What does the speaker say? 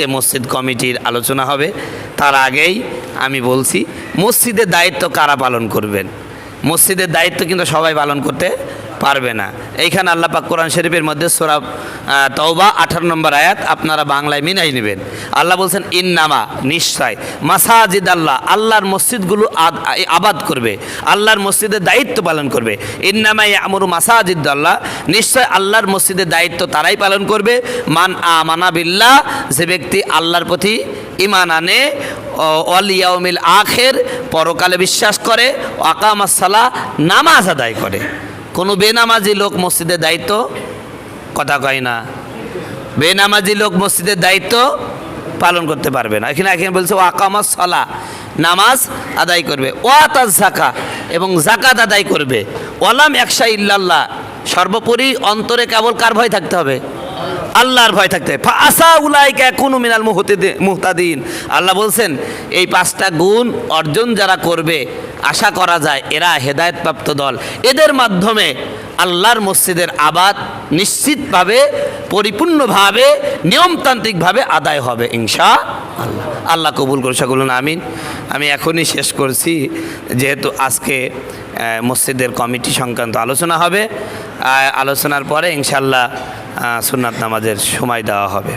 আজকে মসজিদ কমিটির আলোচনা হবে। তার আগেই আমি বলছি, মসজিদের দায়িত্ব কারা পালন করবেন? মসজিদের দায়িত্ব কিন্তু সবাই পালন করতে পারবে না। এইখানে আল্লাহ পাক কোরআন শরীফের মধ্যে সোরাব তওবা আঠারো নম্বর আয়াত আপনারা বাংলায় মিনাই নেবেন। আল্লাহ বলছেন, ইন্নামা নিশ্চয় মাসাজিদ আল্লাহ, আল্লাহর মসজিদগুলো আবাদ করবে, আল্লাহর মসজিদের দায়িত্ব পালন করবে। ইন্নামাই আমরু মাসাজিদ আল্লাহ, নিশ্চয় আল্লাহর মসজিদের দায়িত্ব তারাই পালন করবে। মান আমানা বিল্লাহ, যে ব্যক্তি আল্লাহর প্রতি ইমান আনে অলিয়াউমিল আখের, পরকালে বিশ্বাস করে আকামাসালা নামাজ আদায় করে। কোনো বেনামাজি লোক মসজিদের দায়িত্ব? কথা কয় না। বেনামাজি লোক মসজিদের দায়িত্ব পালন করতে পারবে না। এখানে এখানে বলছে ও সলা নামাজ আদায় করবে। ওয়াতাজ জাকা এবং জাকাত আদায় করবে। ওয়ালাম একশা ইল্লাল্লাহ সর্বোপরি অন্তরে কেবল কার ভয় থাকতে হবে? আল্লাহর ভয় থাকতে হবে আসা উলাইকা কোনো মিনাল মুহতে মুহতাদিন। আল্লাহ বলছেন, এই পাঁচটা গুণ অর্জন যারা করবে, আশা করা যায় এরা হেদায়তপ্রাপ্ত দল। এদের মাধ্যমে আল্লাহর মসজিদের আবাদ নিশ্চিতভাবে, পরিপূর্ণভাবে, নিয়মতান্ত্রিকভাবে আদায় হবে ইনশা আল্লাহ আল্লাহ কবুল করে সকল আমিন। আমি এখনই শেষ করছি, যেহেতু আজকে মসজিদের কমিটি সংক্রান্ত আলোচনা হবে। আলোচনার পরে ইনশাল্লাহ সুনাত নামাজের সময় দেওয়া হবে।